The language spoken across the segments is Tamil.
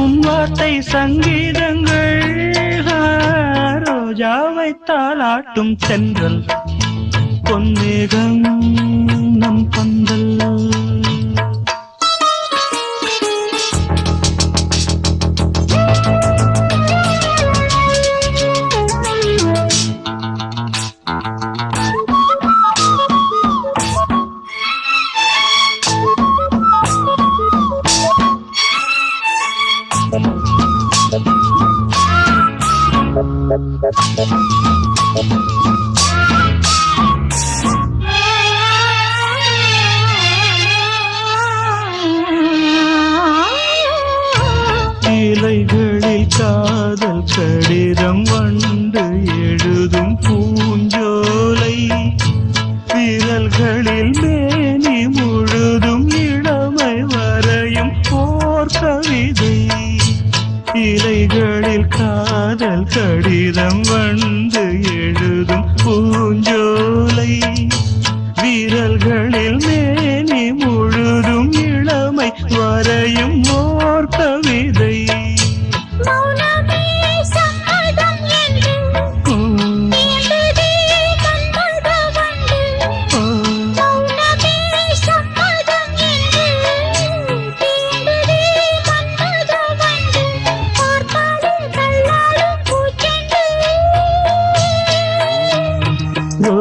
உன் வார்த்தை சங்கீதங்கள். ரோஜாவை தாளாட்டும் சென்றல் பொன்மேகம். இலைகளில் காதல் கடிதம் வண்ண வீரம் வந்து எழுதும் பூஞ்சோலை வீரல்களில் மே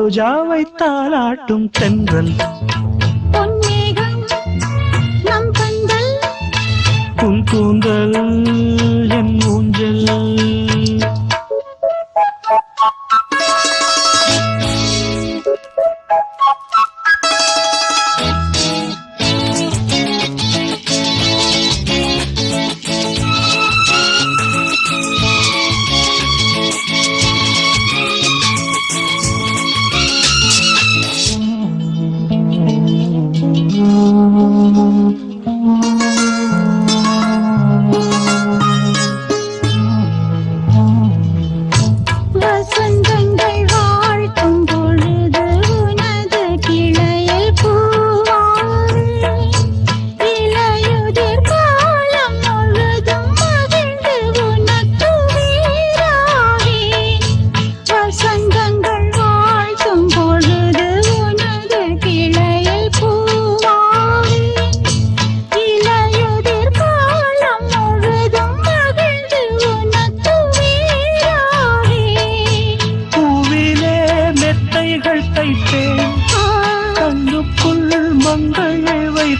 ரோஜாவை தாளாட்டும் தென்றல்.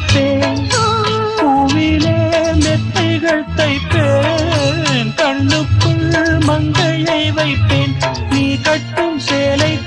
தைப்பேன். பூவிலே மெத்தைகள் தைப்பேன். கண்ணுக்குள் மங்கையை வைப்பேன். நீ கட்டும் சேலை